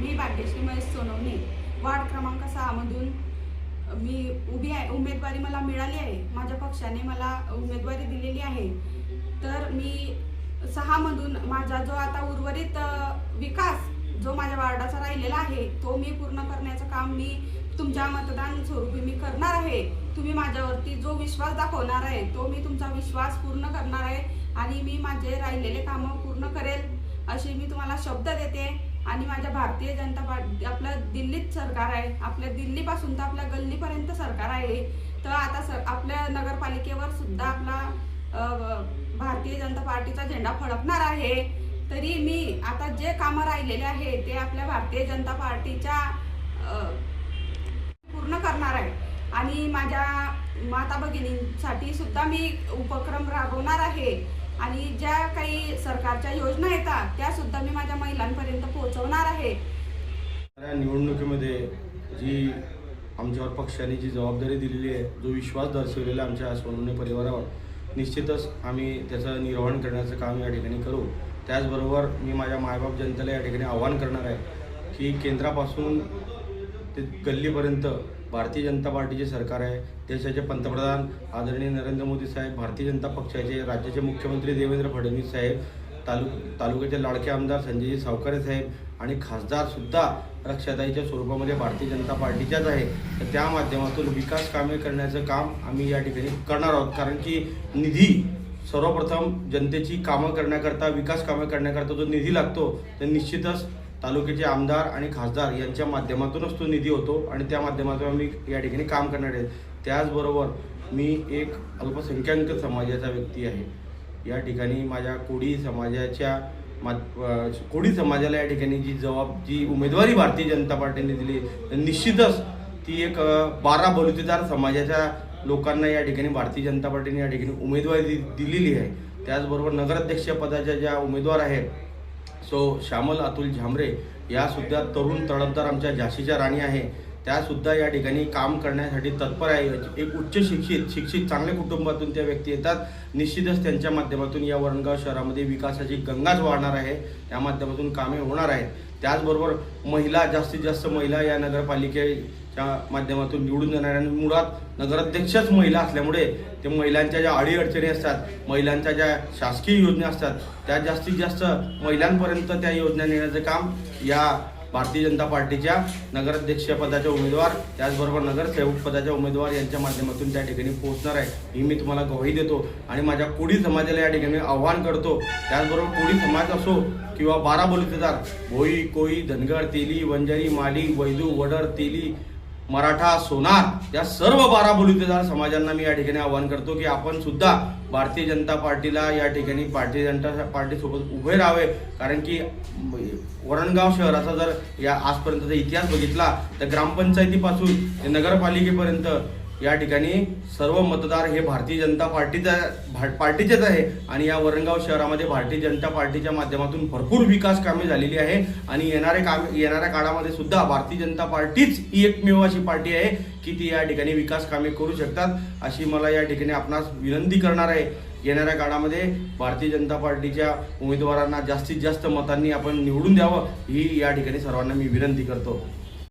मी Bhagyashree Mahesh Sonawane. Ward क्रमांक सहामधून मी उभी आहे. उमेदवारी मला मिळाली आहे. माझ्या पक्षाने मला उमेदवारी दिलेली आहे. तर मी सहामधून माझा जो आता उर्वरित विकास जो माझ्या वार्डाचा राहिलेला आहे तो मी पूर्ण करण्याचं काम मी तुमच्या मतदान स्वरूपी मी करणार आहे. तुम्ही माझ्यावरती जो विश्वास दाखवणार आहे तो मी तुमचा विश्वास पूर्ण करणार आहे आणि मी माझे राहिलेले कामं पूर्ण करेल अशी मी तुम्हाला शब्द देते. आणि माझ्या भारतीय जनता पार्टी आपलं दिल्लीत सरकार आहे आपल्या दिल्लीपासून तर आपल्या गल्लीपर्यंत सरकार आहे. तर आता सर आपल्या नगरपालिकेवर सुद्धा आपला भारतीय जनता पार्टीचा झेंडा फडकणार आहे. तरी मी आता जे कामं राहिलेले आहे ते आपल्या भारतीय जनता पार्टीच्या पूर्ण करणार आहे. आणि माझ्या माता भगिनींसाठी सुद्धा मी उपक्रम राबवणार आहे. आणि ज्या काही सरकारच्या योजना येतात त्या सुद्धा मी माझ्या महिलांपर्यंत पोहोचवणार आहे. या निवडणुकीमध्ये जी आमच्यावर पक्षाने जी जबाबदारी दिलेली आहे जो विश्वास दर्शवलेला आमच्या सोनवणे परिवारावर निश्चितच आम्ही त्याचं निर्वहन करण्याचं काम या ठिकाणी करू. त्याचबरोबर मी माझ्या मायबाप जनतेला या ठिकाणी आव्हान करणार आहे की केंद्रापासून ते गल्लीपर्यंत भारतीय जनता पार्टीचे सरकार आहे देशाचे पंतप्रधान आदरणीय नरेंद्र मोदी साहेब भारतीय जनता पक्षाचे राज्याचे मुख्यमंत्री देवेंद्र फडणवीस साहेब तालु तालुक्याचे लाडके आमदार संजयजी सावकारे साहेब आणि खासदारसुद्धा रक्षाताईच्या स्वरूपामध्ये भारतीय जनता पार्टीच्याच आहे तर त्या माध्यमातून विकास कामे करण्याचं काम आम्ही या ठिकाणी करणार आहोत. कारण की निधी सर्वप्रथम जनतेची कामं करण्याकरता विकास कामे करण्याकरता जो निधी लागतो तर निश्चितच तालुक्याचे आमदार आणि खासदार यांच्या माध्यमातूनच तो निधी होतो आणि त्या माध्यमातून आम्ही या ठिकाणी काम करणार आहे. त्याचबरोबर मी एक अल्पसंख्याक समाजाचा व्यक्ती आहे. या ठिकाणी माझ्या कोळी समाजाच्या मा कोडी कोळी समाजाला या ठिकाणी जी जबाब जी उमेदवारी भारतीय जनता पार्टीने दिली तर निश्चितच ती एक बारा बलुतेदार समाजाच्या लोकांना या ठिकाणी भारतीय जनता पार्टीने या ठिकाणी उमेदवारी दि दिलेली आहे. त्याचबरोबर नगराध्यक्षपदाच्या ज्या उमेदवार आहेत सो श्यामल अतुल झांबरे या सुद्धा तरुण तडफदार आमच्या झाशीच्या राणी आहे. त्यासुद्धा या ठिकाणी काम करण्यासाठी तत्पर आहे. एक उच्च शिक्षित शिक्षित चांगल्या कुटुंबातून त्या व्यक्ती येतात. निश्चितच त्यांच्या माध्यमातून या वरणगाव शहरामध्ये विकासाची गंगाच वाढणार आहे. त्या माध्यमातून कामे होणार आहेत. त्याचबरोबर महिला जास्तीत जास्त महिला या नगरपालिकेच्या माध्यमातून निवडून येणार आणि मुळात नगराध्यक्षच महिला असल्यामुळे ते महिलांच्या ज्या अडीअडचणी असतात महिलांच्या ज्या शासकीय योजना असतात त्या जास्तीत जास्त महिलांपर्यंत त्या योजना नेण्याचं काम या भारतीय जनता पार्टीच्या नगराध्यक्षपदाच्या उमेदवार त्याचबरोबर नगरसेवक पदाच्या उमेदवार यांच्या माध्यमातून त्या ठिकाणी पोहोचणार आहे. ही मी तुम्हाला ग्वाही देतो आणि माझ्या कोळी समाजाला या ठिकाणी आव्हान करतो. त्याचबरोबर कोळी समाज असो किंवा बारा बोलतेदार भोई कोळी धनगर तेली वंजारी माली वैदू वडर तेली मराठा सोनार या सर्व बारा बलुतेदार समाजांना मी या ठिकाणी आवाहन करतो की आपण सुद्धा भारतीय जनता पार्टीला या ठिकाणी भारतीय जनता पार्टीसोबत उभे राहावे. कारण की वरणगाव शहराचा जर या आजपर्यंतचा इतिहास बघितला तर ग्रामपंचायतीपासून ते नगरपालिकेपर्यंत या ठिकाणी सर्व मतदार हे भारतीय जनता पार्टीचा भा- पार्टीचेच आहे. आणि या वरणगाव शहरामध्ये भारतीय जनता पार्टीच्या माध्यमातून भरपूर विकास कामे झालेली आहे. आणि येणारे काम येणाऱ्या काळामध्ये सुद्धा भारतीय जनता पार्टीच ही एकमेव अशी पार्टी आहे की ती या ठिकाणी विकास कामे करू शकतात. अशी मला या ठिकाणी आपणास विनंती करणार आहे. येणाऱ्या काळामध्ये भारतीय जनता पार्टीच्या उमेदवारांना जास्तीत जास्त मतांनी आपण निवडून द्यावं ही या ठिकाणी सर्वांना मी विनंती करतो.